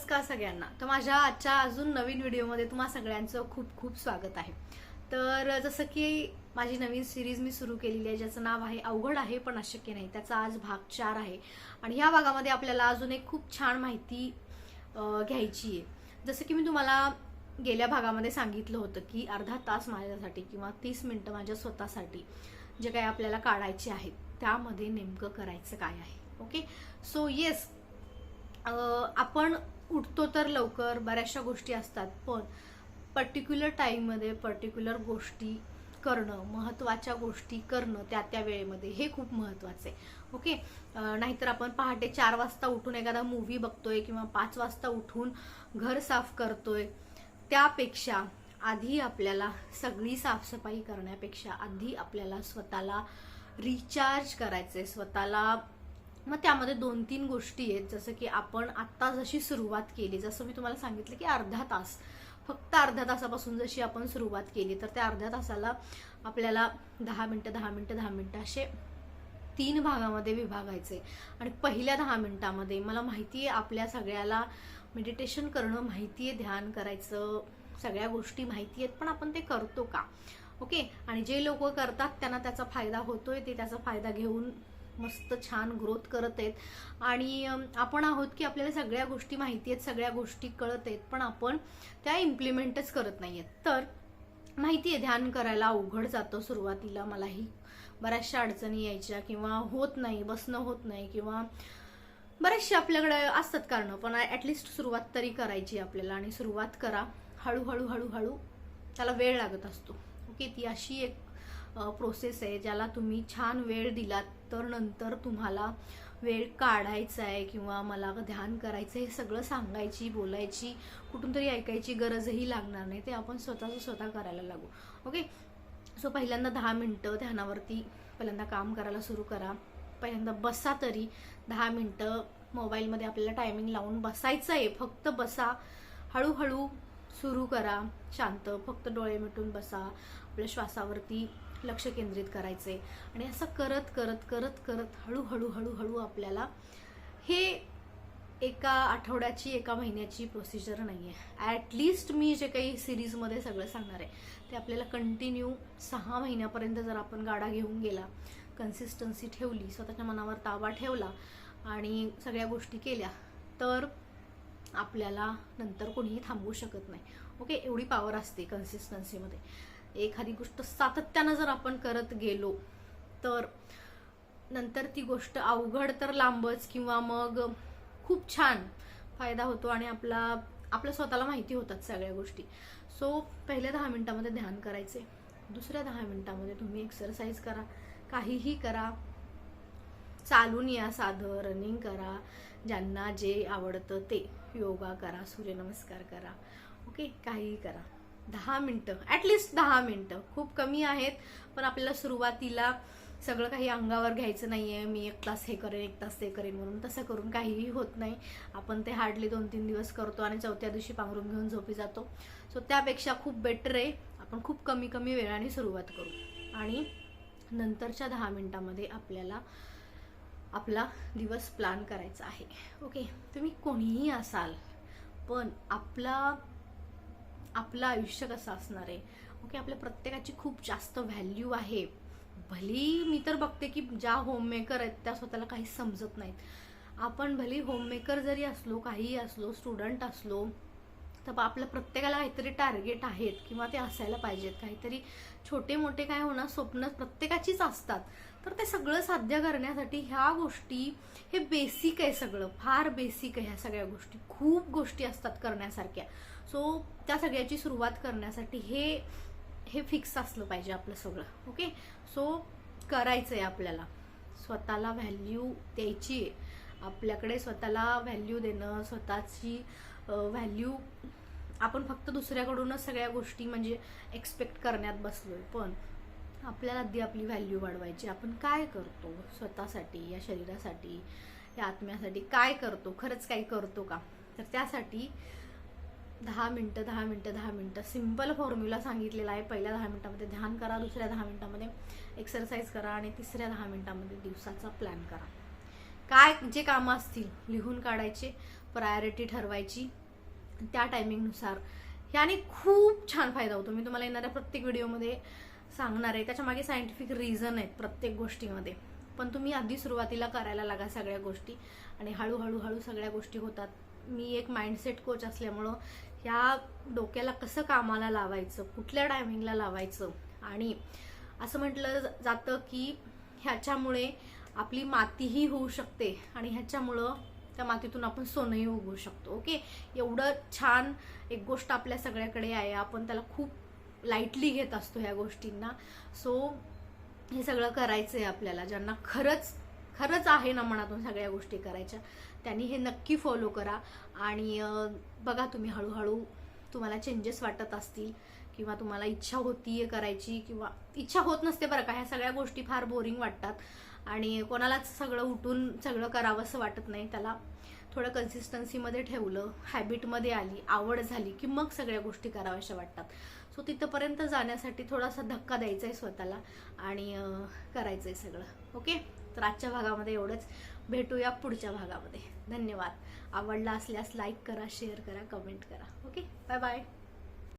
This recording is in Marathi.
नमस्कार सगळ्यांना. तर माझ्या आजच्या अजून नवीन व्हिडिओमध्ये तुम्हा सगळ्यांचं खूप खूप स्वागत आहे. तर जसं की माझी नवीन सिरीज मी सुरू केलेली आहे ज्याचं नाव आहे अवघड आहे पण अशक्य नाही त्याचा आज भाग चार आहे. आणि ह्या भागामध्ये आपल्याला अजून एक खूप छान माहिती घ्यायची आहे. जसं की मी तुम्हाला गेल्या भागामध्ये सांगितलं होतं की अर्धा तास माझ्यासाठी किंवा तीस मिनटं माझ्या स्वतःसाठी जे काही आपल्याला काढायचे आहेत त्यामध्ये नेमकं करायचं काय आहे. ओके? सो येस आपण उठतो तर लवकर बऱ्याचशा गोष्टी असतात पण पर्टिक्युलर टाईममध्ये पर्टिक्युलर गोष्टी करणं महत्त्वाच्या गोष्टी करणं त्या त्या वेळेमध्ये हे खूप महत्त्वाचं आहे ओके नाहीतर आपण पहाटे चार वाजता उठून एखादा मूव्ही बघतोय किंवा पाच वाजता उठून घर साफ करतोय त्यापेक्षा आधी आपल्याला सगळी साफसफाई करण्यापेक्षा आधी आपल्याला स्वतःला रिचार्ज करायचंय स्वतःला मग त्यामध्ये दोन तीन गोष्टी आहेत. जसं की आपण आत्ता जशी सुरुवात केली जसं मी तुम्हाला सांगितलं की अर्धा तास. फक्त अर्ध्या तासापासून जशी आपण सुरुवात केली तर त्या अर्ध्या तासाला आपल्याला दहा मिनटं दहा मिनटं दहा मिनटं असे तीन भागामध्ये विभागायचे. आणि पहिल्या दहा मिनटामध्ये मला माहिती आहे आपल्या सगळ्याला मेडिटेशन करणं माहिती आहे ध्यान करायचं सगळ्या गोष्टी माहिती आहेत पण आपण ते करतो का? ओके? आणि जे लोक करतात त्यांना त्याचा फायदा होतोय ते त्याचा फायदा घेऊन मस्त छान ग्रोथ करत आहेत. आणि आपण आहोत की आपल्याला सगळ्या गोष्टी माहिती आहेत सगळ्या गोष्टी कळत आहेत पण आपण त्या इम्प्लिमेंटच करत नाही आहेत तर माहिती आहे ध्यान करायला अवघड जातं सुरुवातीला. मलाही बऱ्याचशा अडचणी यायच्या किंवा होत नाही बसणं होत नाही किंवा बरेचसे आपल्याकडे असतात कारणं पण ॲटलिस्ट सुरुवात तरी करायची आपल्याला आणि सुरुवात करा. हळूहळू हळूहळू त्याला वेळ लागत असतो. ओके ती अशी एक प्रोसेस आहे ज्याला तुम्ही छान वेळ दिलात तर नंतर तुम्हाला वेळ काढायचा आहे किंवा मला ध्यान करायचं हे सगळं सांगायची बोलायची कुठून तरी ऐकायची गरजही लागणार नाही. ते आपण स्वतःचं स्वतः करायला लागू. ओके सो पहिल्यांदा दहा मिनटं ध्यानावरती पहिल्यांदा काम करायला सुरू करा. पहिल्यांदा बसा तरी दहा मिनटं. मोबाईलमध्ये आपल्याला टायमिंग लावून बसायचं आहे फक्त बसा. हळूहळू सुरू करा. शांत. फक्त डोळे मिटून बसा. आपल्या श्वासावरती लक्ष केंद्रित करायचे. आणि असं करत करत करत करत हळूहळू हळूहळू आपल्याला हे एका आठवड्याची एका महिन्याची प्रोसिजर नाही आहे ॲटलिस्ट मी जे काही सिरीजमध्ये सगळं सांगणार आहे ते आपल्याला कंटिन्यू सहा महिन्यापर्यंत जर आपण गाडा घेऊन गेला कन्सिस्टन्सी ठेवली स्वतःच्या मनावर ताबा ठेवला आणि सगळ्या गोष्टी केल्या तर आपल्याला नंतर कोणीही थांबवू शकत नाही. ओके एवढी पॉवर असते कन्सिस्टन्सीमध्ये एखादी गोष्ट सातत्यानं जर आपण करत गेलो तर नंतर ती गोष्ट अवघड तर लांबच किंवा मग खूप छान फायदा होतो आणि आपला आपल्या स्वतःला माहिती होतात सगळ्या गोष्टी. सो पहिल्या दहा मिनिटामध्ये ध्यान करायचे. दुसऱ्या दहा मिनिटामध्ये तुम्ही एक्सरसाइज करा. काहीही करा. चालून या साधं रनिंग करा. ज्यांना जे आवडतं ते. योगा करा सूर्यनमस्कार करा. ओके काहीही करा. दहा मिनटं ॲटलिस्ट दहा मिनटं. खूप कमी आहेत पण आपल्याला सुरुवातीला सगळं काही अंगावर घ्यायचं नाही आहे मी एक तास हे करेन एक तास ते करेन म्हणून तसं करून काहीही होत नाही. आपण ते हार्डली दोन तीन दिवस करतो आणि चौथ्या दिवशी पांघरून घेऊन झोपी जातो. सो त्यापेक्षा खूप बेटर आहे आपण खूप कमी कमी वेळाने सुरुवात करू. आणि नंतरच्या दहा मिनटामध्ये आपल्याला आपला दिवस प्लॅन करायचा आहे. ओके तुम्ही कोणीही असाल पण आपला आपलं आयुष्य कसं असणार आहे? ओके आपल्या प्रत्येकाची खूप जास्त व्हॅल्यू आहे. भली मी तर बघते की ज्या होममेकर आहेत त्या स्वतःला काही समजत नाहीत. आपण भली होममेकर जरी असलो काहीही असलो स्टुडंट असलो तर आपल्या प्रत्येकाला काहीतरी टार्गेट आहेत किंवा ते असायला पाहिजेत. काहीतरी छोटे मोठे काय होणार स्वप्न प्रत्येकाचीच असतात. तर ते सगळं साध्य करण्यासाठी ह्या गोष्टी हे बेसिक आहे सगळं. फार बेसिक आहे ह्या सगळ्या गोष्टी. खूप गोष्टी असतात करण्यासारख्या. सो त्या सगळ्याची सुरुवात करण्यासाठी हे हे फिक्स असलं पाहिजे आपलं सगळं. ओके सो करायचं आहे आपल्याला. स्वतःला व्हॅल्यू द्यायची आहे. आपल्याकडे स्वतःला व्हॅल्यू देणं स्वतःची व्हॅल्यू आपण फक्त दुसऱ्याकडूनच सगळ्या गोष्टी म्हणजे एक्सपेक्ट करण्यात बसलोय. पण आपल्याला आधी आपली व्हॅल्यू वाढवायची. आपण काय करतो स्वतःसाठी या शरीरासाठी या आत्म्यासाठी? काय करतो? खरंच काही करतो का? तर त्यासाठी दहा मिनटं दहा मिनटं दहा मिनटं. सिंपल फॉर्म्युला सांगितलेला आहे. पहिल्या दहा मिनटामध्ये ध्यान करा दुसऱ्या दहा मिनटामध्ये एक्सरसाइज करा आणि तिसऱ्या दहा मिनटामध्ये दिवसाचा प्लॅन करा. काय जे कामं असतील लिहून काढायचे प्रायोरिटी ठरवायची. त्या टायमिंगनुसार ह्याने खूप छान फायदा होतो. मी तुम्हाला येणाऱ्या प्रत्येक व्हिडिओमध्ये सांगणार आहे. त्याच्यामागे सायंटिफिक रिझन आहेत प्रत्येक गोष्टीमध्ये. पण तुम्ही आधी सुरुवातीला करायला लागा सगळ्या गोष्टी. आणि हळूहळू हळू सगळ्या गोष्टी होतात. मी एक माइंडसेट कोच असल्यामुळं ह्या डोक्याला कसं कामाला लावायचं कुठल्या टायमिंगला लावायचं? आणि असं म्हटलं जातं की ह्याच्यामुळे आपली मातीही होऊ शकते. आणि ह्याच्यामुळं त्या मातीतून आपण सोनंही उगवू शकतो. ओके? एवढं छान एक गोष्ट आपल्या सगळ्याकडे आहे. आपण त्याला खूप लाईटली घेत असतो ह्या गोष्टींना. सो हे सगळं करायचं आहे आपल्याला. ज्यांना खरंच खरंच आहे ना मनातून सगळ्या गोष्टी करायच्या त्यांनी हे नक्की फॉलो करा. आणि बघा तुम्ही हळूहळू तुम्हाला चेंजेस वाटत असतील किंवा तुम्हाला इच्छा होतीये करायची किंवा इच्छा होत नसते बरं का ह्या सगळ्या गोष्टी फार बोरिंग वाटतात. आणि कोणालाच सगळं उठून सगळं करावंसं वाटत नाही. त्याला थोडं कन्सिस्टन्सीमध्ये ठेवलं हॅबिटमध्ये आली आवड झाली की मग सगळ्या गोष्टी कराव्याशा वाटतात. सो तिथंपर्यंत जाण्यासाठी थोडासा धक्का द्यायचा आहे स्वतःला आणि करायचं आहे सगळं. ओके? तर आजच्या भागामध्ये एवढंच. भेटूया पुढच्या भागामध्ये. धन्यवाद. आवडला असल्यास लाईक करा शेअर करा कमेंट करा. ओके? Bye bye.